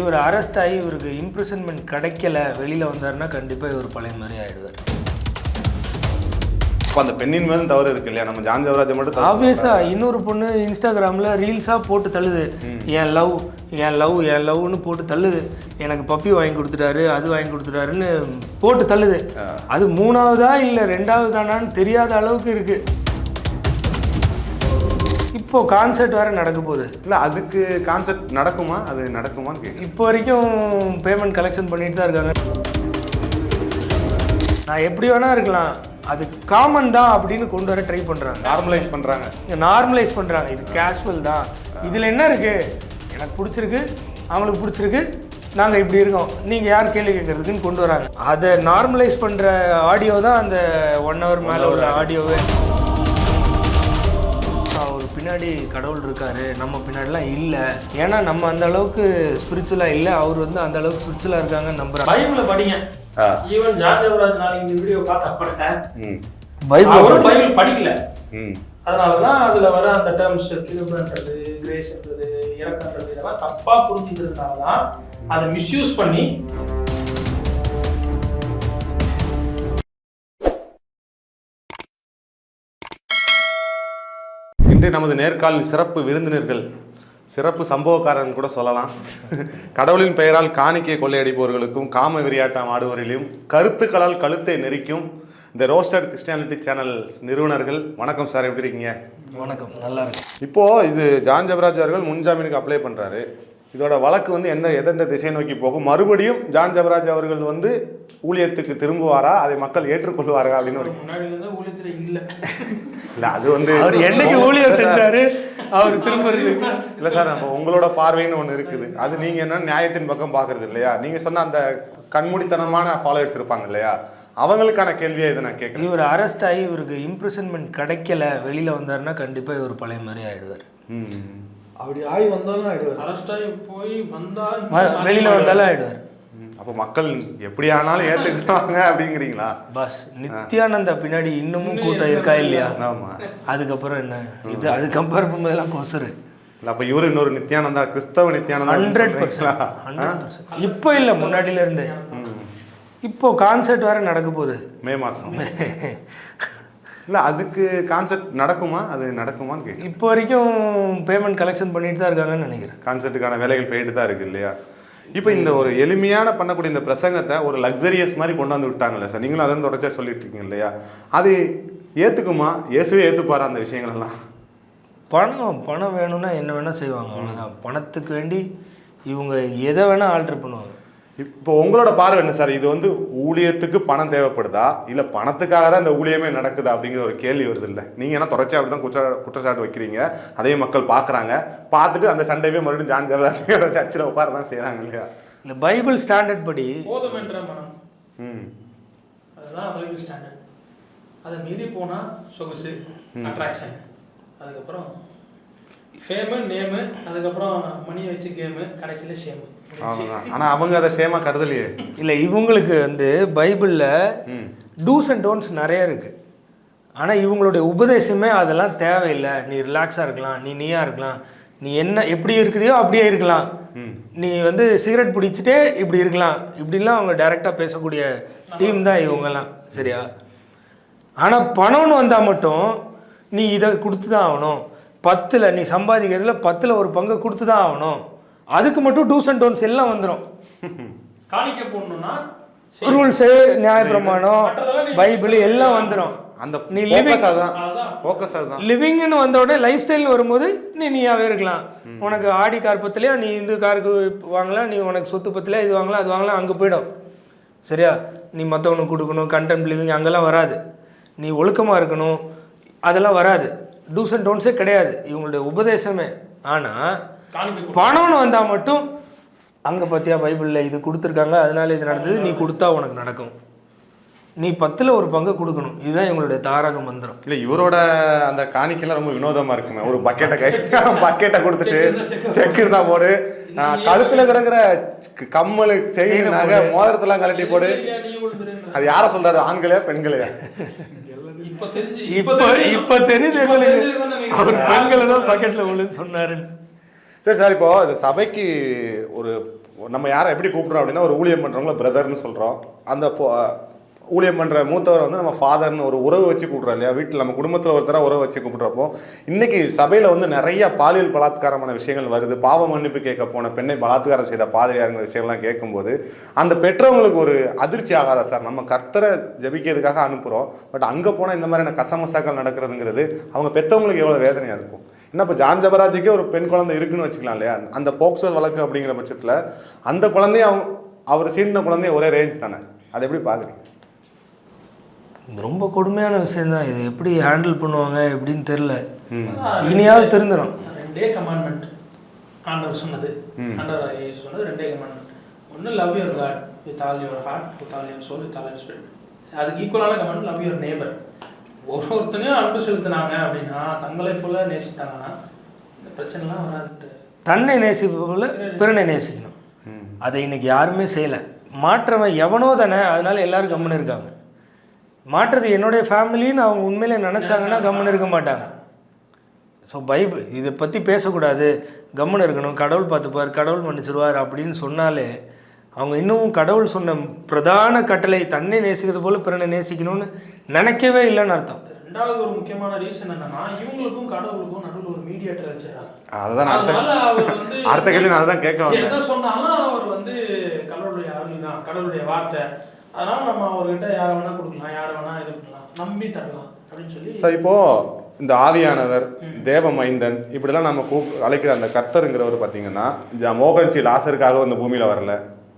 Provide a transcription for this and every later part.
இவர் அரெஸ்ட் ஆகி இவருக்கு இம்ப்ரிசன்மெண்ட் கிடைக்கல வெளியில் வந்தாருன்னா கண்டிப்பாக இவர் பழைய மாதிரி ஆயிடுவார். அப்போ அந்த பெண்ணின் மேலும் தவறு இருக்கு இல்லையா? நம்ம ஜான் ஜவராஜை மட்டும் ஆப்வியஸா இன்னொரு பொண்ணு இன்ஸ்டாகிராமில் ரீல்ஸாக போட்டு தள்ளுது. என் லவ் என் லவ் என் லவ்னு போட்டு தள்ளுது. எனக்கு பப்பி வாங்கி கொடுத்துட்டாரு அது வாங்கி கொடுத்துட்டாருன்னு போட்டு தள்ளுது. அது மூணாவதா இல்லை ரெண்டாவது தானான்னு தெரியாத அளவுக்கு இருக்கு. இப்போ கான்சர்ட் வேற நடக்க போகுது. இல்ல அதுக்கு கான்செப்ட் நடக்குமா? அது நடக்குமான்னு கேட்குறேன் இப்போ வரைக்கும் பேமெண்ட் கலெக்ஷன் பண்ணிட்டு தான் இருக்காங்க. நான் எப்படி வேணா இருக்கலாம். அது காமன் தான் அப்படின்னு கொண்டு வர ட்ரை பண்ணுறாங்க நார்மலைஸ் பண்றாங்க. நார்மலைஸ் பண்ணுறாங்க இது கேஷுவல் தான். இதில் என்ன இருக்குது எனக்கு பிடிச்சிருக்கு அவங்களுக்கு பிடிச்சிருக்கு. நாங்கள் இப்படி இருக்கோம். நீங்கள் யார் கேள்வி கேட்குறதுக்குன்னு கொண்டு வராங்க. அதை நார்மலைஸ் பண்ணுற ஆடியோ தான் அந்த ஒன் ஹவர் மேலே உள்ள ஆடியோவே பின்னாடி கடவுள் இருக்காரு நம்ம பின்னாடிலாம் இல்லை. ஏன்னா நம்ம அந்த அளவுக்கு ஸ்பிரிச்சுவலாக இல்லை அவர் வந்து அந்த அளவுக்கு ஸ்பிரிச்சுவலாக இருக்காங்கன்னு நம்புறாங்க. பைபிள படிங்க. ஈவன் ஜார்ஜவராஜ் நாளைக்கு இந்த வீடியோ பார்த்தா ம். பைபிள் அவரும் பைபிள் படிக்கல. அதனாலதான் அதுல வர அந்த டேர்ம்ஸ் கிருபன்றது கிரேஸ்ன்றது இறக்கன்றது இதெல்லாம் தப்பா புரிஞ்சுக்கிறதுனால தான் அதை மிஸ்யூஸ் பண்ணி இன்று நமது நேர்காணல் சிறப்பு விருந்தினர்கள் சிறப்பு சம்பவக்காரன் கூட சொல்லலாம். கடவுளின் பெயரால் காணிக்கை கொள்ளையடிப்பவர்களுக்கும் காம விரியாட்டம் ஆடுவவர்களையும் கருத்துக்களால் கழுத்தை நெரிக்கும் இந்த ரோஸ்டட் கிறிஸ்டியானிட்டி சேனல் நிறுவனர்கள். வணக்கம் சார் எப்படி இருக்கீங்க? வணக்கம் நல்லா இருக்கு இப்போ இது ஜான் ஜபராஜ் அவர்கள் முன்ஜாமீனுக்கு அப்ளை பண்றாரு. இதோட வழக்கு வந்து எந்த எந்தெந்த திசை நோக்கி போகும்? மறுபடியும் ஜான் ஜபராஜ் அவர்கள் வந்து ஊழியத்துக்கு திரும்புவாரா? அதை மக்கள் ஏற்றுக்கொள்வாரா அப்படின்னு ஒரு இல்ல. இல்ல அது வந்து அவர் என்னைக்கு ஊழியர் செஞ்சாரு அவர் திரும்புறது. இல்ல சார் அப்போ உங்களோட பார்வைன்னு ஒண்ணு இருக்குது. அது நீங்க என்ன நியாயத்தின் பக்கம் பாக்குறது இல்லையா? நீங்க சொன்ன அந்த கண்மூடித்தனமான ஃபாலோவர்ஸ் இருப்பாங்க இல்லையா? அவங்களுக்கான கேள்வியை இதை நான் கேட்கறேன் இவர் அரெஸ்ட் ஆகி இவருக்கு இம்ப்ரிசன்மெண்ட் கிடைக்கல வெளியில் வந்தாருன்னா கண்டிப்பாக இவர் பழைய மாதிரி ஆயிடுவார். ம். அப்படி ஆகி வந்தாலும் ஆயிடுவார். அரெஸ்ட் ஆகி போய் வந்தா வெளியில் வந்தாலும் ஆயிடுவார். ம். அப்போ மக்கள் எப்படி ஆனாலும் ஏத்துக்குவாங்க அப்படிங்கிறீங்களா? பஸ் நித்யானந்தா பின்னாடி இன்னமும் கூட்டம் இருக்கா இல்லையா? ஆமா. அதுக்கப்புறம் என்ன? இது அது கம்பேர் பண்ணும்போதெல்லாம் கொசரு அப்ப இவரு இன்னொரு நித்யானந்தா கிறிஸ்தவ நித்யானந்தா ஹண்ட்ரட்? பர்சன்ட் இப்போ இல்லை முன்னாடியில இருந்தே. இப்போ கான்சர்ட் வேற நடக்க போகுது. மே மாசம். இல்ல அதுக்கு கான்செப்ட் நடக்குமா? அது நடக்குமான்னு கேட்குறேன் இப்போ வரைக்கும் பேமெண்ட் கலெக்ஷன் பண்ணிட்டு தான் இருக்காங்கன்னு நினைக்கிறேன். கான்செப்ட்டுக்கான வேலைகள் போயிட்டு தான் இருக்கு இல்லையா? இப்போ இந்த ஒரு எளிமையான பண்ணக்கூடிய இந்த பிரசங்கத்தை ஒரு லக்ஸரியஸ் மாதிரி கொண்டு வந்து விட்டாங்கல்ல சார்? நீங்களும் அதான் தொடர்ச்சியா சொல்லிட்டு இருக்கீங்க இல்லையா? அது ஏத்துக்குமா? இயேசுவே ஏத்துப்பாரா அந்த விஷயங்கள் எல்லாம் பணம் பணம் வேணும்னா என்ன வேணால் செய்வாங்க அவ்வளோதான் பணத்துக்கு வேண்டி இவங்க எதை வேணால் ஆல்டர் பண்ணுவாங்க. இப்போ உங்களோட பார்வை என்ன சார்? இது வந்து ஊழியத்துக்கு பணம் தேவைப்படுதா? இல்ல பணத்துக்காக தான் இந்த ஊழியமே நடக்குதா? அப்படிங்கிற ஒரு கேள்வி வருது இல்ல. நீங்க என்ன தொடர்ச்சியா அப்படி தான் குற்ற குற்றச்சாட்டு வைக்கிறீங்க? அதே மக்கள் பார்க்கறாங்க. பார்த்துட்டு அந்த சண்டையே மறுபடியும் ஜான் ஜவராஜோட சர்ச்சில் உட்கார தான் செய்றாங்க இல்லையா? இந்த பைபிள் ஸ்டாண்டர்ட் படி போதும் என்ற மனம். ம். அதுதான் பைபிள் ஸ்டாண்டர்ட். அதை மீறி போனா சொகுசு அட்ராக்ஷன் அதுக்கப்புறம் ஃபேமு நேமு அதுக்கப்புறம் மணியை வச்சு கேமு கடைசியில ஷேமு அவ்வளவுதான். ஆனா அவங்க அதை சேமா கருதலையே. இல்லை இவங்களுக்கு வந்து பைபிளில் டூஸ் அண்ட் டோன்ஸ் நிறைய இருக்குது ஆனால் இவங்களுடைய உபதேசமே அதெல்லாம் தேவையில்லை. நீ ரிலாக்ஸாக இருக்கலாம் நீ நீயா இருக்கலாம். நீ என்ன எப்படி இருக்கிறியோ அப்படியே இருக்கலாம். நீ வந்து சிகரெட் பிடிச்சிட்டே இப்படி இருக்கலாம். இப்படிலாம் அவங்க டைரெக்டாக பேசக்கூடிய டீம் தான் இவங்கெல்லாம். சரியா? ஆனால் பணம்னு வந்தால் மட்டும் நீ இதை கொடுத்து தான் ஆகணும். பத்தில் நீ சம்பாதிக்கிறதுல பத்தில் ஒரு பங்கு கொடுத்து தான் ஆகணும். அதுக்கு மட்டும் டூஸ் அண்ட் டோன்ஸ் எல்லாம் வந்துடும் காணிக்க போடணும்னா ரூல்ஸு நியாயப்பிரமாணம் பைபிள் எல்லாம் வந்துடும் அந்த நீ அதான். ஃபோக்கஸ் அதுதான். லிவிங்னு வந்த உடனே லைஃப் ஸ்டைல்னு வரும்போது நீ நீயாவே இருக்கலாம். உனக்கு ஆடி கார் பத்திலையா நீ இந்த காருக்கு வாங்கலாம் நீ உனக்கு சொத்து பத்திலையா இது வாங்கலாம் அது வாங்கலாம் அங்கே போயிடும். சரியா? நீ மற்றவனுக்கு கொடுக்கணும் கண்டென்ட் லிவிங் அங்கெல்லாம் வராது. நீ ஒழுக்கமாக இருக்கணும் அதெல்லாம் வராது. டூஸ் அண்ட் டோன்ஸே கிடையாது. இவங்களுடைய உபதேசமே. ஆனால். பணம்னு வந்தால் மட்டும் அங்கே பார்த்தியா பைபிளில் இது கொடுத்துருக்காங்க அதனால இது நடந்தது நீ கொடுத்தா உனக்கு நடக்கும். நீ பத்தில் ஒரு பங்கு கொடுக்கணும். இதுதான் இவங்களுடைய தாரக மந்திரம். இல்ல இவரோட அந்த காணிக்கைலாம் ரொம்ப வினோதமா இருக்குமே. ஒரு பக்கெட்டை கை பக்கெட்டை கொடுத்துட்டு செக் இருந்தா போடு. கழுத்துல கிடக்குற கம்மல் செயின் நகை மோதிரத்தெல்லாம் கழட்டி போடு. அது யார சொல்றாரு ஆண்களையா பெண்களையா? இப்ப தெரிஞ்சு இப்போ தெரிஞ்சு-. அவர் பெண்களை தான் பக்கெட்டில் விழுன்னு சொன்னாருன்னு. சரி சார் இப்போ இந்த சபைக்கு ஒரு நம்ம யாரை எப்படி கூப்பிடுறோம் அப்படின்னா ஒரு ஊழியம் பண்ணுறவங்கள பிரதர்னு சொல்கிறோம் அந்த ஊழியம் பண்ணுற மூத்தவர் வந்து நம்ம ஃபாதர்னு ஒரு உறவு வச்சு கூப்பிட்றோம் இல்லையா? வீட்டில் நம்ம குடும்பத்தில் ஒருத்தராக உறவு வச்சு கூப்பிட்றப்போ இன்றைக்கி சபையில் வந்து நிறைய பாலியல் பலாத்காரமான விஷயங்கள் வருது. பாவ மன்னிப்பு கேட்க போன பெண்ணை பலாத்காரம் செய்த பாதிரியாருங்கிற விஷயம்லாம் கேட்கும்போது அந்த பெற்றவங்களுக்கு ஒரு அதிர்ச்சி ஆகாதா சார்? நம்ம கர்த்தரை ஜபிக்கிறதுக்காக அனுப்புகிறோம் பட் அங்கே போனால் இந்த மாதிரியான கசமசாக்கள் நடக்கிறதுங்கிறது அவங்க பெற்றவங்களுக்கு எவ்வளோ வேதனையாக இருக்கும்? என்ன இப்போ ஜான் ஜபராஜுக்கே ஒரு பெண் குழந்தை இருக்குன்னு வச்சுக்கலாம் இல்லையா? அந்த போக்சோ வழக்கு அப்படிங்கிற பட்சத்தில் அந்த குழந்தைய அவங்க அவர் சீண்டின குழந்தைய ஒரே ரேஞ்ச் தானே? அதை எப்படி பார்க்குறீங்க? ரொம்ப கொடுமையான விஷயம்தான். இது எப்படி ஹேண்டில் பண்ணுவாங்க எப்படின்னு தெரில ம். இனியாவது திருந்துடும் ரெண்டே கமாண்ட்மெண்ட் ஆண்டவர் சொன்னது. ஆண்டவர் இயேசு சொன்னது ரெண்டே கமாண்ட்மெண்ட் ஒன்று love your God with all your heart with all your soul with all your spirit அதுக்கு ஈக்குவலான கமாண்ட் லவ் யுவர் நேபர் ஒரு ஒருத்தனையும் அன்பு செலுத்தினாங்க அப்படின்னா தங்களை போல நேசித்தாங்கன்னா இந்த பிரச்சனைலாம் வராதுன்ட்டு தன்னை நேசிப்போல பிறனை நேசிக்கணும். அதை இன்னைக்கு யாருமே செய்யலை. மாற்றவன் எவனோ தானே அதனால எல்லாரும் கம்முன்னு இருக்காங்க. மாற்றுறது என்னுடைய ஃபேமிலின்னு அவங்க உண்மையிலே நினச்சாங்கன்னா கம்முன்னு இருக்க மாட்டாங்க. ஸோ பைபிள் இதை பற்றி பேசக்கூடாது. கம்முன்னு இருக்கணும் கடவுள் பார்த்துப்பார் கடவுள் மன்னிச்சிருவார் அப்படின்னு சொன்னாலே அவங்க இன்னமும் கடவுள் சொன்ன பிரதான கட்டளை தன்னை நேசிக்கிறது போல பிறனை நேசிக்கணும்னு நினைக்கவே இல்லைன்னு அர்த்தம். ரெண்டாவது ஒரு முக்கியமான ரீசன் என்னன்னா இவங்களுக்கும் கடவுளுக்கும் நடுவில் ஒரு மீடியேட்டர் வச்சிருக்காங்க. அதுதான் அடுத்த அதனால அவர் வந்து அடுத்த கேள்வி நான் தான் கேட்க வந்தேன். எதை சொன்னாலும் அவர் வந்து கடவுளுடைய அருள் தான் கடவுளுடைய வார்த்தை. அதனால நம்ம அவர்கிட்ட யாரை வேணா கொடுக்கலாம் யாரை வேணா இது பண்ணலாம் நம்பி தரலாம் அப்படின்னு சொல்லி சார் இப்போ இந்த ஆவியானவர் தேவமைந்தன் இப்படிலாம் நம்ம கூப் அழைக்கிற அந்த கர்த்தருங்கிறவர் பார்த்தீங்கன்னா ஜ- மோகன்சி லாசருக்காக இந்த பூமியில் வரல.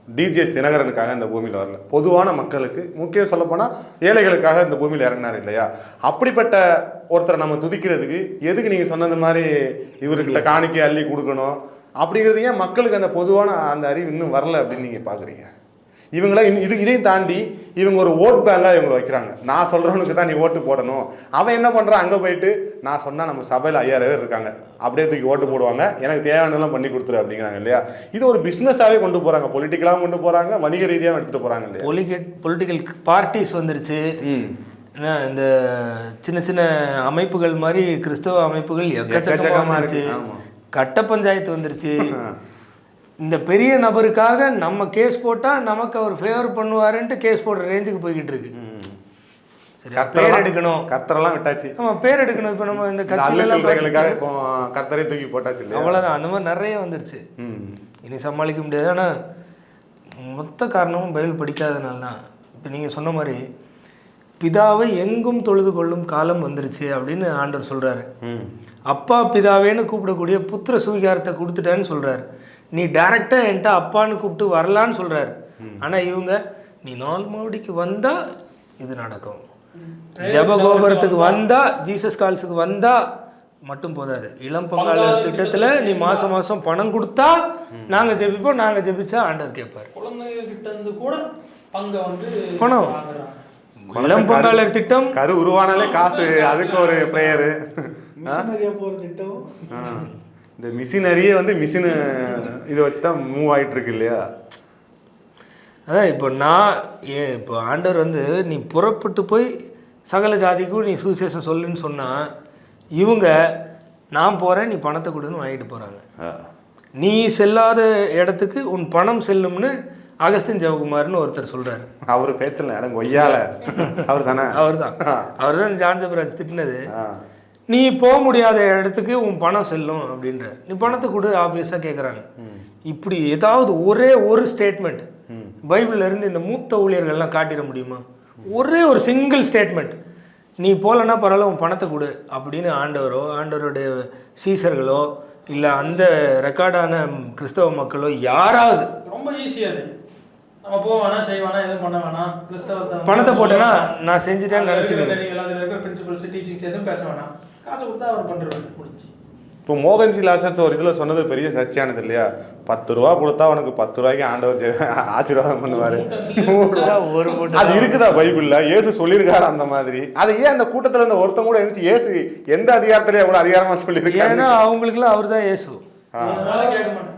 டிஜிஎஸ் தினகரனுக்காக இந்த பூமியில் வரல. பொதுவான மக்களுக்கு முக்கியம் சொல்லப்போனால் ஏழைகளுக்காக இந்த பூமியில் இறங்கினார் இல்லையா? அப்படிப்பட்ட ஒருத்தரை நம்ம துதிக்கிறதுக்கு எதுக்கு நீங்கள் சொன்னது மாதிரி இவர்கிட்ட காணிக்கை அள்ளி கொடுக்கணும்? அப்படிங்கிறது ஏன் மக்களுக்கு அந்த பொதுவான அந்த அறிவு இன்னும் வரல அப்படின்னு நீங்கள் பார்க்குறீங்க இவங்கள இன்னும் இது இதையும் தாண்டி இவங்க ஒரு ஓட் பேங்காக இவங்களை வைக்கிறாங்க. நான் சொல்கிறவனுக்கு தான் நீ ஓட்டு போடணும். அவன் என்ன பண்ணுறான் அங்கே போயிட்டு நான் சொன்னால் நம்ம சபையில் ஐயாயிரம் பேர் இருக்காங்க. அப்படியே தூக்கி ஓட்டு போடுவாங்க. எனக்கு தேவையானதெல்லாம் பண்ணி கொடுத்துரு அப்படிங்கிறாங்க இல்லையா? இது ஒரு பிஸ்னஸாகவே கொண்டு போகிறாங்க பொலிட்டிக்கலாகவும் கொண்டு போகிறாங்க வணிக ரீதியாகவும் எடுத்துகிட்டு போகிறாங்க இல்லையா? பொலிகட் பொலிட்டிக்கல் பார்ட்டிஸ் வந்துருச்சு. இந்த சின்ன சின்ன அமைப்புகள் மாதிரி கிறிஸ்தவ அமைப்புகள் எக்கச்சக்கமா எக்கச்சக்கமா வந்துருச்சு. இருக்கு, ஆமா. கட்ட பஞ்சாயத்து வந்துருச்சு. இந்த பெரிய நபருக்காக நம்ம கேஸ் போட்டா நமக்கு அவர் ஃபேவர் பண்ணுவாருன்ட்டு கேஸ் போடுற ரேஞ்சுக்கு போய்கிட்டு இருக்கு. சரி பேர் எடுக்கணும். கர்த்தரெல்லாம் விட்டாச்சு. ஆமா பேர் எடுக்கணும். இப்போ நம்ம இந்த சில்லறைகளுக்காக இப்போ கர்த்தரை தூக்கி போட்டாச்சு அவ்வளோதான் அந்த மாதிரி நிறைய வந்துருச்சு. இனி சமாளிக்க முடியாது. ஆனால் மொத்த காரணமும் பைபிள் படிக்காதனால தான் இப்போ நீங்கள் சொன்ன மாதிரி பிதாவை எங்கும் தொழுது கொள்ளும் காலம் வந்துருச்சு அப்படின்னு ஆண்டவர் சொல்கிறாரு அப்பா பிதாவேன்னு கூப்பிடக்கூடிய புத்திர சுவிகாரத்தை கொடுத்துட்டேன்னு சொல்கிறாரு நீ டைரெக்டாக என்கிட்ட அப்பான்னு கூப்பிட்டு வரலான்னு சொல்கிறாரு ஆனால் இவங்க நீ நாலு மாவடிக்கு வந்தால் இது நடக்கும். ஜப கோபுரத்துக்கு வந்தால் ஜீசஸ் கால்ஸுக்கு வந்தால் மட்டும் போதாது. இளம் பங்காளர் திட்டத்தில் நீ மாதம் மாதம் பணம் கொடுத்தா நாங்கள் ஜெபிப்போம் நாங்கள் ஜெபிச்சா ஆண்டவர் கேட்பார். குழந்தைங்க கிட்ட இருந்து கூட பங்க வந்து பணம். வாங்குறாங்க. இளம் பங்காளர் திட்டம். கரு உருவானாலே காசு அதுக்கு ஒரு ப்ரேயரு மிஷினரியா போற திட்டம். இந்த மிஷினரியே வந்து மிஷினு இதை வச்சு தான் மூவ் ஆயிட்டு இருக்கு இல்லையா? அதான் இப்போ நான் ஏன் இப்போ ஆண்டவர் வந்து நீ புறப்பட்டு போய் சகல ஜாதிக்கும் நீ சுவிசேஷம் சொல்லுன்னு சொன்னால் இவங்க நான் போகிறேன் நீ பணத்தை கொடுன்னு வாங்கிட்டு போகிறாங்க நீ செல்லாத இடத்துக்கு உன் பணம் செல்லும்னு அகஸ்தின் ஜெவகுமார்னு ஒருத்தர் சொல்கிறாரு அவரு பேச்சல இடம் கொய்யால. அவர் தானே அவர் தான் அவர் தான் ஜான் ஜபராஜ் திட்டினது. நீ போக முடியாத இடத்துக்கு உன் பணம் செல்லும் அப்படின்ற நீ பணத்தை கொடு ஆப்வியஸாக கேட்குறாங்க இப்படி ஏதாவது ஒரே ஒரு ஸ்டேட்மெண்ட் பைபிள்ல இருந்து இந்த மூத்த ஊழியர்கள்லாம் காட்டிட முடியுமா? ஒரே ஒரு சிங்கிள் ஸ்டேட்மெண்ட் நீ போகலன்னா பரவாயில்ல உன் பணத்தை கொடு அப்படின்னு ஆண்டவரோ ஆண்டவருடைய சீசர்களோ இல்லை அந்த ரெக்கார்டான கிறிஸ்தவ மக்களோ யாராவது ரொம்ப ஈஸி அது. நம்ம போக வேணாம் செய்ய வேணாம் எதுவும் பண்ண வேணாம். கிறிஸ்தவத்தை பணத்தை போட்டேன்னா நான் செஞ்சுட்டேன்னு நினச்சிக்கிறேன் பிரின்சிபல்ஸ் டீச்சிங்ஸ் எதுவும் பேச வேணாம். காசு கொடுத்தா அவர் பண்ணுறாரு முடிஞ்சு. இப்போ மோகன் சி லாசர்ஸ் ஒரு இதில் சொன்னது பெரிய சர்ச்சையானது இல்லையா? பத்து ரூபா கொடுத்தா உனக்கு பத்து ரூபாய்க்கு ஆண்டவர் ஆசீர்வாதம் பண்ணுவாரு. ஒரு மூட்டை அது இருக்குதா பைபிள்ல? இயேசு சொல்லியிருக்காரு அந்த மாதிரி. அதை ஏன் அந்த கூட்டத்துல இருந்த ஒருத்தன் கூட இருந்துச்சு இயேசு எந்த அதிகாரத்திலே எவ்வளவு அதிகாரமா சொல்லியிருக்காரு? ஏன்னா அவங்களுக்குலாம் அவர் தான் இயேசு அதனால கேட்க மாட்டேன்.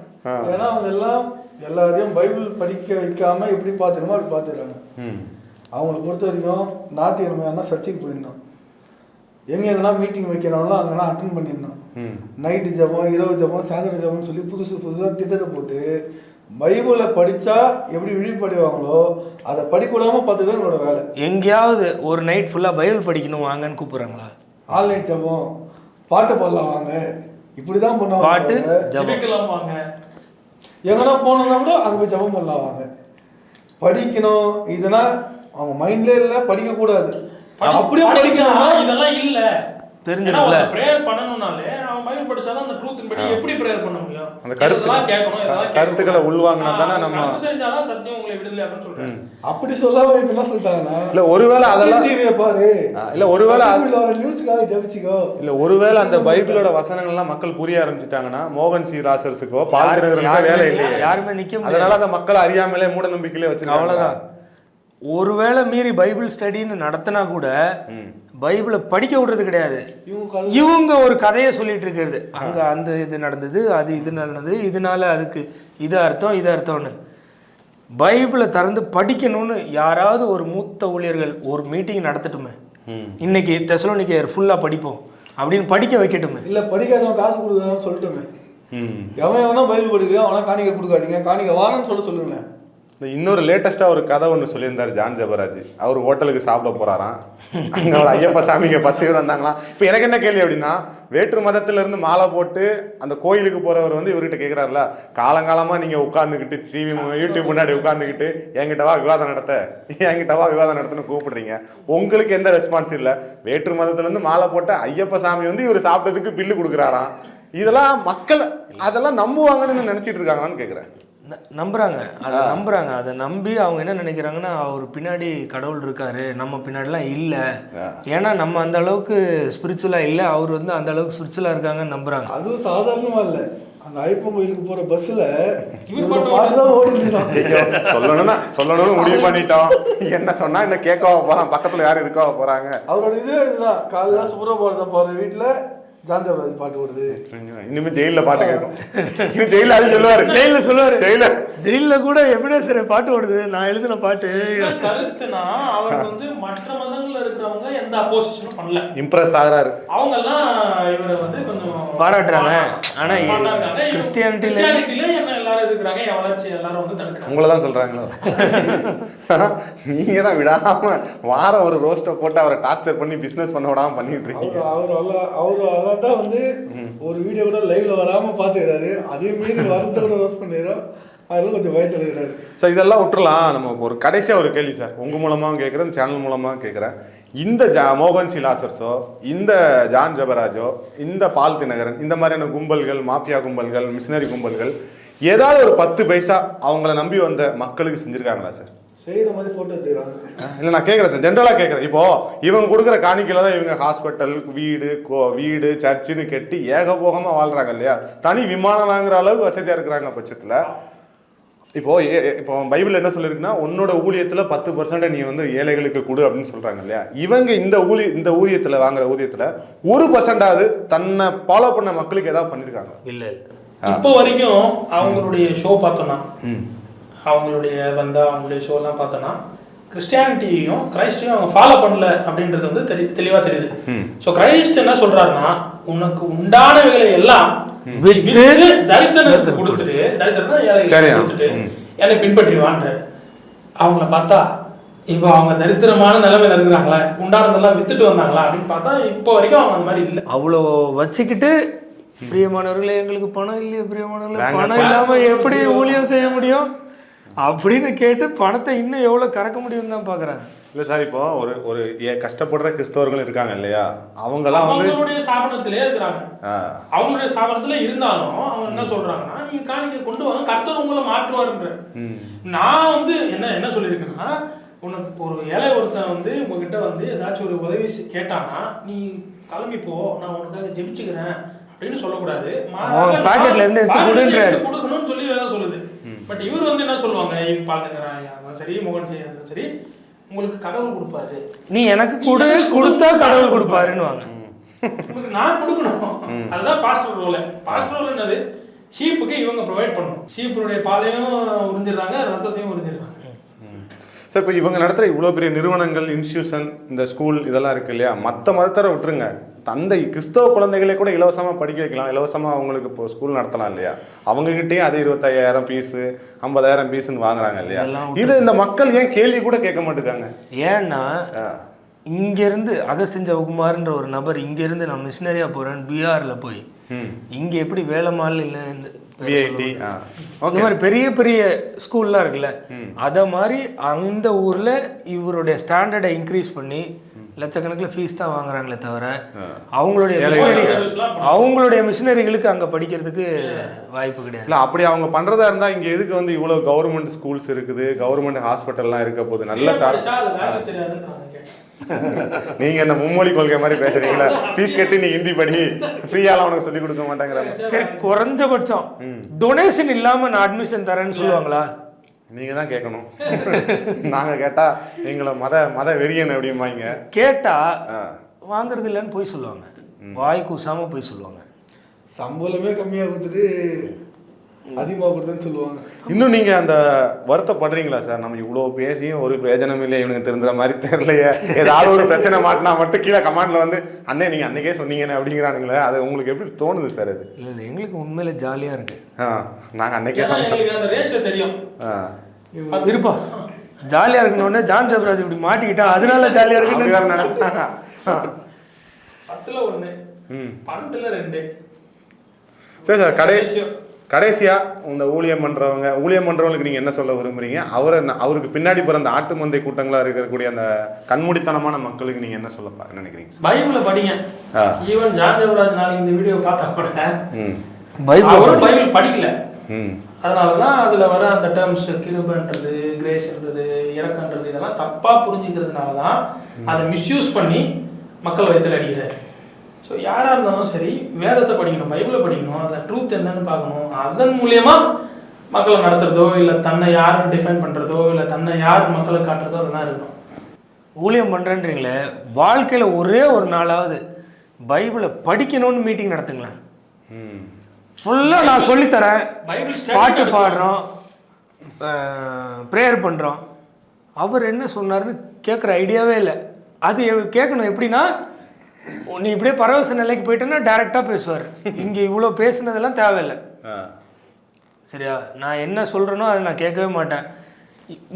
ஏன்னா அவங்க எல்லாம் எல்லாரையும் பைபிள் படிக்க வைக்காம எப்படி பார்த்துக்கணுமோ அப்படி பார்த்துக்கிறாங்க. ம். அவங்கள பொறுத்த வரைக்கும் ஞாயிற்றுக்கிழமை சர்ச்சுக்கு போயிருந்தோம். எங்க எங்கன்னா மீட்டிங் வைக்கிறாங்களோ அங்கெல்லாம் அட்டன் பண்ணியிருந்தோம் ம். நைட்டு ஜபம் இரவு ஜபம் சாயந்தரம் ஜபம்னு சொல்லி புதுசு புதுசாக திட்டத்தை போட்டு பைபிளை படித்தா எப்படி விழிப்படைவாங்களோ அதை படிக்கூடாமல் பார்த்துதான் எங்களோட வேலை. எங்கேயாவது ஒரு நைட் ஃபுல்லாக பைபிள் படிக்கணும் வாங்கன்னு கூப்பிட்றாங்களா? ஆன்லைன் ஜபம் பாட்டு பாடலாம் வாங்க. இப்படி தான் பண்ணுவாங்க பாட்டு ஜெபிக்கலாம் வாங்க. எங்கன்னா போனோம்னா கூட அங்கே போய் ஜபம் பண்ணலாம் வாங்க. படிக்கணும் இதெல்லாம் அவங்க மைண்ட்லே இல்லை படிக்கக்கூடாது. அப்படியே படிக்கணும்னா இதெல்லாம் இல்ல. தெரிஞ்சிடும்ல. ப்ரேயர் பண்ணணும்னாலே அவன் பைபிள் படிச்சாதான் அந்த ட்ரூத்தின் படி எப்படி ப்ரேயர் பண்ண முடியும்? அந்த கருத்து- இதெல்லாம் கேட்கணும் இதெல்லாம் கருத்துக்களை. உள்வாங்கினா தானே நம்ம- கருத்து தெரிஞ்சாதான் சத்தியம் உங்களை விடுதலை அப்படின்னு சொல்றேன் அப்படி சொல்லாம இப்ப என்ன சொல்லிட்டாங்கன்னா இல்ல ஒருவேளை அதெல்லாம் டிவியை பாரு. இல்ல ஒருவேளை அது- வர நியூஸுக்காக ஜபிச்சுக்கோ. இல்ல ஒருவேளை அந்த பைபிளோட வசனங்கள்லாம் மக்கள் புரிய ஆரம்பிச்சிட்டாங்கன்னா மோகன் சி. ராசர்ஸுக்கோ பால் வேலை இல்லையே. யாருமே நிக்க முடியாது. அதனால அந்த மக்கள் அறியாமலே மூட நம்பிக்கையிலே வச்சிருக்காங்க. அவ்வளவுதான். ஒருவேளை மீறி பைபிள் ஸ்டடின்னு நடத்தினா கூட பைபிளை படிக்க விடுறது கிடையாது. இவங்க ஒரு கதையை சொல்லிட்டு இருக்கிறது. அங்க அந்த இது நடந்தது அது இது நடந்தது இதனால அதுக்கு இது அர்த்தம் இது அர்த்தம்னு. பைபிளை திறந்து படிக்கணும்னு யாராவது ஒரு மூத்த ஊழியர்கள் ஒரு மீட்டிங் நடத்தட்டுமே. இன்னைக்கு தெசலோனிக்கேயர் ஃபுல்லா படிப்போம் அப்படின்னு படிக்க வைக்கட்டுமே. இல்ல படிக்காதவன் காசு கொடுக்குறான்னு சொல்லிட்டுமே. ம். எவன் எவனா பைபிள் படிக்கலையோ அவனா காணிக்க கொடுக்காதீங்க. காணிக்க வாங்கன்னு சொல்ல சொல்லுங்களேன். இந்த இன்னொரு லேட்டஸ்ட்டாக ஒரு கதை ஒன்று சொல்லியிருந்தார் ஜான் ஜபராஜ். அவர் ஹோட்டலுக்கு சாப்பிட போகிறாராம் அங்கே ஒரு ஐயப்ப சாமிங்க பத்து பேர் வந்தாங்களாம். இப்போ எனக்கு என்ன கேள்வி அப்படின்னா வேற்று மதத்துல இருந்து மாலை போட்டு அந்த கோயிலுக்கு போகிறவர் வந்து இவர்கிட்ட கேட்குறாருல காலங்காலமாக நீங்கள் உட்காந்துக்கிட்டு டிவி யூடியூப் முன்னாடி உட்காந்துக்கிட்டு என்கிட்ட வா விவாதம் நடத்த. என்கிட்ட வா விவாதம் நடத்தணும்னு கூப்பிடுறீங்க. உங்களுக்கு எந்த ரெஸ்பான்ஸ் இல்லை? வேற்று மதத்திலேருந்து மாலை போட்ட ஐயப்ப சாமி வந்து இவர் சாப்பிட்டதுக்கு பில்லு கொடுக்குறாராம். இதெல்லாம் மக்கள் அதெல்லாம் நம்புவாங்கன்னு நினச்சிட்டு இருக்காங்களான்னு கேட்குறேன் ந- நம்புறாங்க. அதை நம்புறாங்க. அதை நம்பி அவங்க என்ன நினைக்கிறாங்கன்னா அவர் பின்னாடி கடவுள் இருக்காரு. நம்ம பின்னாடிலாம் இல்லை. ஏன்னா நம்ம அந்த அளவுக்கு ஸ்பிரிச்சுவலா இல்லை. அவர் வந்து அந்த அளவுக்கு ஸ்பிரிச்சுவலா இருக்காங்கன்னு நம்புறாங்க. அதுவும் சாதாரணமா இல்ல. அந்த ஐப்பன் கோயிலுக்கு போற பஸ்ல இவர் இவங்க பாட்டு தான் ஓடி இருந்துடும் ஐயோ, சொல்லணும்னா சொல்லணும்னு முடிவு பண்ணிட்டோம். என்ன சொன்னா என்ன கேட்கவா போறான். பக்கத்துல யாரும் இருக்கவா போறாங்க? அவரோட இது இதுதான். காலைல சுப்ரபாரதம் போற வீட்டுல ஜாந்தவராஜ் பாட்டு ஓடுது. இனிமே ஜெயில பாட்டு கேட்கும். ஜெயில அது சொல்லுவாரு. ஜெயில சொல்லுவாரு. ஜெயில ஜெயில கூட எப்படி சரி பாட்டு ஓடுது. நான் எழுதின பாட்டு. கருத்துனா அவர் வந்து மற்ற மதங்கள்ல இருக்கிறவங்க எந்த அப்போசிஷனும் பண்ணல. இம்ப்ரெஸ் ஆகுறாரு. அவங்க எல்லாம் இவரை வந்து கொஞ்சம் பாராட்டுறாங்க. ஆனா கிறிஸ்டியானிட்டில என்ன இருக்கிறாங்க என் வளர்ச்சி எல்லாரும் வந்து தடுக்கிறாங்க. உங்களை தான் சொல்றாங்களோ? நீங்க தான் விடாம வாரம் ஒரு ரோஸ்ட்டை போட்டு அவரை டார்ச்சர் பண்ணி பிசினஸ் பண்ண விடாம பண்ணிட்டு இருக்கீங்க. அவர் அவர் அவர் அதான் வந்து ஒரு வீடியோ கூட லைவ்ல வராம பாத்துக்கிறாரு அதே மீறி வரத கூட ரோஸ் பண்ணிடுறோம். அதெல்லாம் கொஞ்சம் பயத்துல இருக்கிறாரு. சார் இதெல்லாம் விட்டுறலாம். நம்ம ஒரு கடைசியா ஒரு கேள்வி சார். உங்க மூலமாவும் கேட்குறேன் சேனல் மூலமாவும் கேட்குறேன். இந்த ஜா மோகன் சிலாசர்ஸோ இந்த ஜான் ஜபராஜோ இந்த பால் தினகரன் இந்த மாதிரியான கும்பல்கள் மாஃபியா கும்பல்கள் மிஷினரி கும்பல்கள் ஏதாவது ஒரு பத்து பைசா அவங்கள நம்பி வந்த மக்களுக்கு செஞ்சிருக்காங்களா சார்? செய்யற மாதிரி போட்டோ எடுத்துக்கிறாங்க. இல்லை நான் கேட்குறேன் சார். ஜென்ரலாக கேட்குறேன் இப்போ இவங்க கொடுக்குற காணிக்கையில் தான் இவங்க ஹாஸ்பிட்டல் வீடு கோ வீடு சர்ச்சுன்னு கட்டி ஏகபோகமாக வாழ்றாங்க இல்லையா? தனி விமானம் வாங்குற அளவுக்கு வசதியாக இருக்கிறாங்க பட்சத்தில். இப்போ இப்போ பைபிள் என்ன சொல்லியிருக்குன்னா உன்னோட ஊழியத்தில் பத்து பர்சன்ட் நீ வந்து ஏழைகளுக்கு கொடு அப்படின்னு சொல்றாங்க இல்லையா? இவங்க இந்த ஊழிய இந்த ஊதியத்தில் வாங்குற ஊதியத்தில் ஒரு பர்சன்டாவது தன்னை ஃபாலோ பண்ண மக்களுக்கு ஏதாவது பண்ணியிருக்காங்க இல்ல இல்ல. இப்போ வரைக்கும் அவங்களுடைய ஷோ பார்த்தோம்னா அவங்களுடைய வந்த அவங்களுடைய ஷோலாம் பார்த்தோம்னா கிறிஸ்டியானிட்டியையும் கிரைஸ்டையும் அவங்க ஃபாலோ பண்ணல அப்படின்றது வந்து தெரி தெளிவா தெரியுது. ஸோ கிரைஸ்ட் என்ன சொல்றாருன்னா உனக்கு உண்டானவைகளை எல்லாம் தரித்திரனுக்கு கொடுத்துட்டு தரித்திரனா ஏழைகளுக்கு சரியா. கொடுத்துட்டு. என்னை பின்பற்றிவான்ற. அவங்கள பார்த்தா இப்போ அவங்க தரித்திரமான நிலைமையில இருக்கிறாங்களா உண்டானதெல்லாம் வித்துட்டு வந்தாங்களா? அப்படின்னு பார்த்தா இப்போ வரைக்கும் அவங்க அந்த மாதிரி இல்லை. அவ்வளோ வச்சுக்கிட்டு பிரியமானவர்களே எங்களுக்கு பணம் இல்லையே பிரியமானவர்களே. பணம் இல்லாம எப்படி ஊழியம் செய்ய முடியும்? அப்படின்னு கேட்டு பணத்தை இன்னும் எவ்வளவு கறக்க முடியும் தான் பாக்குறாங்க. இல்லை சார் இப்போ ஒரு ஒரு கஷ்டப்படுற கிறிஸ்தவர்கள் இருக்காங்க இல்லையா? அவங்கெல்லாம் வந்து அவங்களுடைய ஸ்தாபனத்திலே இருக்கிறாங்க. அவங்களுடைய ஸ்தாபனத்துல இருந்தாலும் அவங்க என்ன சொல்றாங்கன்னா நீங்க காணிக்கை கொண்டு வாங்க கர்த்தர் உங்களை மாற்றுவாருன்ற. நான் வந்து என்ன என்ன சொல்லியிருக்கேன்னா உனக்கு ஒரு ஏழை ஒருத்தன் வந்து உங்ககிட்ட வந்து ஏதாச்சும் ஒரு உதவி கேட்டானா நீ கிளம்பி போ நான் உனக்காக ஜெபிச்சுக்கிறேன். அப்படின்னு சொல்லக்கூடாது. பாக்கெட்ல இருந்து எடுத்து கொடுக்கணும்னு சொல்லி வேதம் சொல்லுது. பட் இவர் வந்து என்ன சொல்லுவாங்க? இவங்க பாத்துக்கிறாங்க. சரி மோகன் செய்யறது சரி. உங்களுக்கு கடவுள் கொடுப்பாரு. நீ எனக்கு கொடு கொடுத்தா கடவுள் கொடுப்பாருன்னு வாங்க உங்களுக்கு நான் கொடுக்கணும். அதுதான் பாஸ்டர் ரோல் பாஸ்டர் ரோல் என்னது? ஷீப்புக்கு இவங்க ப்ரொவைட் பண்ணணும். ஷீப்புடைய பாலையும் உறிஞ்சிடுறாங்க ரத்தத்தையும் உறிஞ்சிடுறாங்க. சார் இப்போ இவங்க நடத்துகிற இவ்வளோ பெரிய நிறுவனங்கள் இன்ஸ்டியூஷன் இந்த ஸ்கூல் இதெல்லாம் இருக்கு இல்லையா? மற்ற மதத்தரை விட்டுருங்க. தந்தை கிறிஸ்தவ குழந்தைகளே கூட இலவசமாக படிக்க வைக்கலாம். இலவசமாக அவங்களுக்கு இப்போ ஸ்கூல் நடத்தலாம் இல்லையா? அவங்ககிட்டயும் அது இருபத்தையாயிரம் ஃபீஸு ஐம்பதாயிரம் ஃபீஸுன்னு வாங்குறாங்க இல்லையா? இது இந்த மக்கள் ஏன் கேள்வி கூட கேட்க மாட்டேங்காங்க ஏன்னா இங்கேருந்து அகஸ்டின் ஜவகுமார்ன்ற ஒரு நபர் இங்கேருந்து நான் மிஷினரியாக போகிறேன் பிஆரில் போய் இங்கே எப்படி வேலைமால் இல்லை இந்த மாதிரி பெரிய பெரிய ஸ்கூல்லாம் இருக்குல்ல அத மாதிரி அந்த ஊர்ல இவருடைய ஸ்டாண்டர்டை இன்க்ரீஸ் பண்ணி லட்சக்கணக்கில் ஃபீஸ் தான் வாங்குறாங்களே தவிர அவங்களுடைய அவங்களுடைய மிஷினரிகளுக்கு அங்க படிக்கிறதுக்கு வாய்ப்பு கிடையாது. இல்ல அப்படி அவங்க பண்றதா இருந்தா இங்க எதுக்கு வந்து இவ்வளவு கவர்மெண்ட் ஸ்கூல்ஸ் இருக்குது கவர்மெண்ட் ஹாஸ்பிட்டல்லாம் இருக்க போகுது? நல்ல தர நீங்க என்ன மும்மொழி கொள்கை மாதிரி பேசுறீங்களா? ஃபீஸ் கட்டி நீ ஹிந்தி படி ஃப்ரீயாலாம் உனக்கு சொல்லி கொடுக்க மாட்டாங்கிற சரி குறைஞ்சபட்சம் டொனேஷன் இல்லாம நான் அட்மிஷன் தரேன்னு சொல்லுவாங்களா? நீங்க தான் கேட்கணும். நாங்க கேட்டா எங்களை மத மத வெறியன் அப்படிம்பாங்க. கேட்டா ஆ. வாங்குறது இல்லைன்னு போய் சொல்லுவாங்க. வாய் கூசாம போய் சொல்லுவாங்க. சம்பளமே கம்மியாக கொடுத்துட்டு அதிகமாக கொடுத்தேன்னு சொல்லுவாங்க. இன்னும் நீங்க அந்த வருத்தப்படுறீங்களா சார்? நம்ம இவ்வளவு பேசியும் ஒரு பிரயோஜனம் இல்லை இவனுக்கு தெரிஞ்சுற மாதிரி தெரியலையே. ஏதாவது ஒரு பிரச்சனை மாட்டினா மட்டும் கீழே கமாண்ட்ல வந்து அண்ணே நீங்க அன்னைக்கே சொன்னீங்கன்னு அப்படிங்கிறானுங்களே. அது உங்களுக்கு எப்படி தோணுது சார் அது? இல்ல இல்ல எங்களுக்கு உண்மையில ஜாலியா இருக்கு. ஆ, நாங்க அன்னைக்கே ஏன்னா சொன்னோம் தெரியும். இருப்பா. ஜாலியா இருக்கணும்னே ஜான் ஜபராஜ் இப்படி மாட்டிக்கிட்டா அதனால ஜாலியா இருக்குன்னு. பத்துல ஒண்ணு ம். பன்னெண்டுல ரெண்டு. சரி சார் கடை Ratio. கடைசியா இந்த ஊழியம் பண்றவங்க ஊழியம் பண்றவங்களுக்கு நீங்க என்ன சொல்ல விரும்புறீங்க? அவரை அவருக்கு பின்னாடி பிறந்த ஆட்டு மந்தை கூட்டங்களா இருக்கக்கூடிய அந்த கண்மூடித்தனமான மக்களுக்கு நீங்க என்ன சொல்ல நினைக்கிறீங்க? சார் பைபிள படிங்க. ஈவன் ஜான் தேவராஜ் நாளைக்கு இந்த வீடியோ பார்த்தா கூட ம். பைபிள் அவரும் பைபிள் படிக்கல. ம். அதனால தான் அதில் வர அந்த டேர்ம்ஸ் கிருபன்றது கிரேஸ்ன்றது இறக்கன்றது இதெல்லாம் தப்பாக புரிஞ்சுக்கிறதுனால தான் அதை மிஸ்யூஸ் பண்ணி மக்கள் வயிற்றில் அடிக்கிறார். ஸோ யாராக இருந்தாலும் சரி வேதத்தை படிக்கணும் பைபிளை படிக்கணும் அதை ட்ரூத் என்னன்னு பார்க்கணும். அதன் மூலியமா மக்களை நடத்துறதோ இல்லை தன்னை யார் டிஃபைன் பண்ணுறதோ இல்லை தன்னை யார் மக்களை காட்டுறதோ அதெல்லாம் இருக்கணும். ஊழியம் பண்றேன்றீங்களே வாழ்க்கையில ஒரே ஒரு நாளாவது பைபிளை படிக்கணும்னு மீட்டிங் நடத்துங்களேன். ம் ஃபுல்லா நான் சொல்லித்தரேன். பைபிள் பாட்டு பாடுறோம். ப்ரேயர் பண்றோம். அவர் என்ன சொன்னாருன்னு கேட்குற ஐடியாவே இல்லை. அது கேட்கணும் எப்படின்னா நீ இப்படியே பரவச நிலைக்கு போயிட்டேன்னா டேரெக்டாக பேசுவார். இங்கே இவ்வளோ பேசுனதெல்லாம் தேவையில்லை. சரியா? நான் என்ன சொல்கிறேனோ அதை நான் கேட்கவே மாட்டேன்.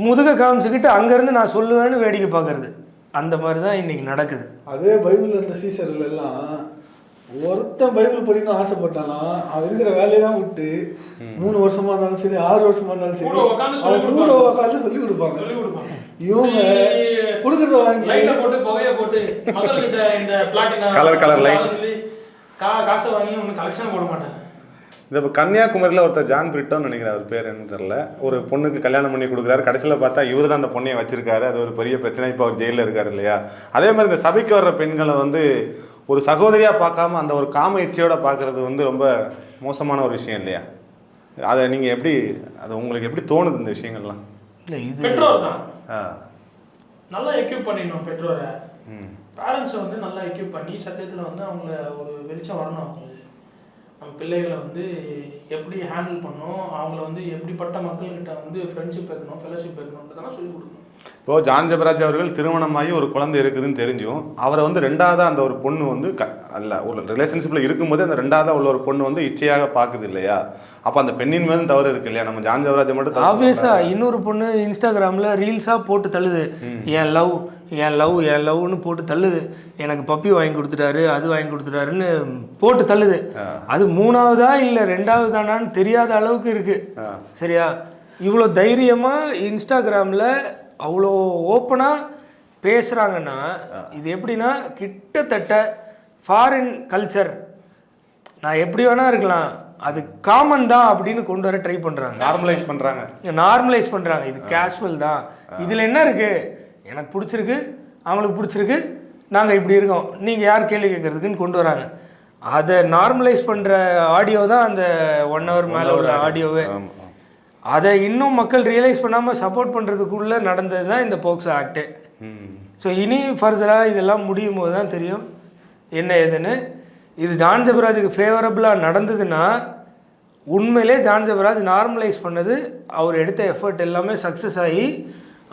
முதுக காமிச்சுக்கிட்டு அங்கேருந்து நான் சொல்லுவேன்னு வேடிக்கை பார்க்கறது. அந்த மாதிரி தான் இன்னைக்கு நடக்குது. அதே பைபிள் இருந்த சீசர்ல எல்லாம் ஒருத்தன் பைபிள் படிக்கணும்னு ஆசைப்பட்டானா அவன் இருக்கிற வேலையெல்லாம் விட்டு மூணு வருஷமா இருந்தாலும் சரி ஆறு வருஷமா இருந்தாலும் சரி அவன் கூட உட்காந்து சொல்லி கொடுப்பாங்க. இவங்க கொடுக்கறத வாங்கி. லைட்டை போட்டு புகைய போட்டு மக்கள்கிட்ட இந்த பிளாட்டினா colour light. சொல்லி கா காசை வாங்கி ஒன்றும் கலெக்ஷன் போட மாட்டாங்க இந்த இப்போ கன்னியாகுமரியில் ஒருத்தர் ஜான் பிரிட்டோன்னு நினைக்கிறேன் அவர் பேர் என்னன்னு தெரியல. ஒரு பொண்ணுக்கு கல்யாணம் பண்ணி கொடுக்குறாரு. கடைசியில் பார்த்தா இவர் தான் அந்த பொண்ணையை வச்சிருக்காரு. அது ஒரு பெரிய பிரச்சனை. இப்போ அவர் ஜெயிலில் இருக்காரு இல்லையா? அதே மாதிரி இந்த சபைக்கு வர்ற பெண்களை வந்து ஒரு சகோதரியாக பார்க்காம அந்த ஒரு காம இச்சையோட பார்க்கறது வந்து ரொம்ப மோசமான ஒரு விஷயம் இல்லையா? அதை நீங்கள் எப்படி அது உங்களுக்கு எப்படி தோணுது இந்த விஷயங்கள்லாம்? இல்லை இது பெற்றோர் தான். ஆ. நல்லா எக்யூப் பண்ணிடணும் பெற்றோரை. பேரண்ட்ஸை வந்து நல்லா எக்யூப் பண்ணி சத்தியத்தில் வந்து அவங்கள ஒரு வெளிச்சம் வரணும் அவங்களுக்கு. நம்ம பிள்ளைகளை வந்து எப்படி ஹேண்டில் பண்ணணும் அவங்கள வந்து எப்படிப்பட்ட மக்கள்கிட்ட வந்து ஃப்ரெண்ட்ஷிப் வைக்கணும் ஃபெலோஷிப் வைக்கணுன்றதெல்லாம் சொல்லிக் கொடுக்கணும். இப்போ ஜான் ஜெபராஜ் அவர்கள் திருமணமாகி ஒரு குழந்தை இருக்குதுன்னு தெரிஞ்சும் அவரை வந்து ரெண்டாவதா அந்த ஒரு பொண்ணு வந்து க அல்ல ஒரு ரிலேஷன்ஷிப்பில் இருக்கும்போது அந்த ரெண்டாவதா உள்ள ஒரு பொண்ணு வந்து இச்சையாக பார்க்குது இல்லையா? அப்போ அந்த பெண்ணின் மேலும் தவறு இருக்கு இல்லையா? நம்ம ஜான் ஜெபராஜை மட்டும் தப்பு ஆப்வியஸா சொல்லக்கூடாது. இன்னொரு பொண்ணு இன்ஸ்டாகிராமில் ரீல்ஸாக போட்டு தள்ளுது. என் லவ் என் லவ் என் லவ்னு போட்டு தள்ளுது. எனக்கு பப்பி வாங்கி கொடுத்துட்டாரு அது வாங்கி கொடுத்துட்டாருன்னு போட்டு தள்ளுது. அது மூணாவதா இல்லை ரெண்டாவதானான்னு தெரியாத அளவுக்கு இருக்கு. ஆ. சரியா? இவ்வளோ தைரியமாக இன்ஸ்டாகிராமில் அவ்வளோ ஓப்பனாக பேசுகிறாங்கன்னா இது எப்படின்னா கிட்டத்தட்ட ஃபாரின் கல்ச்சர் நான் எப்படி வேணா இருக்கலாம். அது காமன் தான் அப்படின்னு கொண்டு வர ட்ரை பண்ணுறாங்க நார்மலைஸ் பண்றாங்க. நார்மலைஸ் பண்ணுறாங்க இது கேஷுவல் தான். இதில் என்ன இருக்குது எனக்கு பிடிச்சிருக்கு அவங்களுக்கு பிடிச்சிருக்கு நாங்கள் இப்படி இருக்கோம். நீங்கள் யார் கேள்வி கேட்குறதுக்குன்னு கொண்டு வராங்க. அதை நார்மலைஸ் பண்ணுற ஆடியோ தான் அந்த ஒன் ஹவர் மேலே உள்ள ஆடியோவே. அதை இன்னும் மக்கள் ரியலைஸ் பண்ணாமல் சப்போர்ட் பண்ணுறதுக்குள்ளே நடந்தது தான் இந்த போக்சோ ஆக்டு. ஸோ இனி ஃபர்தராக இதெல்லாம் முடியும் போது தான் தெரியும் என்ன ஏதுன்னு. இது ஜான் ஜபராஜுக்கு ஃபேவரபுளாக நடந்ததுன்னா உண்மையிலே ஜான் ஜபராஜ் நார்மலைஸ் பண்ணது அவர் எடுத்த எஃபர்ட் எல்லாமே சக்ஸஸ் ஆகி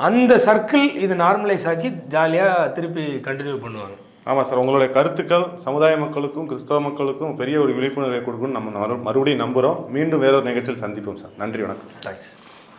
அந்த சர்க்கிள் இது நார்மலைஸ் ஆக்கி ஜாலியாக திருப்பி கண்டினியூ பண்ணுவாங்க. ஆமாம் சார் உங்களுடைய கருத்துக்கள் சமுதாய மக்களுக்கும் கிறிஸ்தவ மக்களுக்கும் பெரிய ஒரு விழிப்புணர்வை கொடுக்கும்னு நம்ம மறுபடியும் நம்புகிறோம் மீண்டும் வேறொரு நிகழ்ச்சியில் சந்திப்போம் சார். நன்றி வணக்கம். தேங்க்ஸ்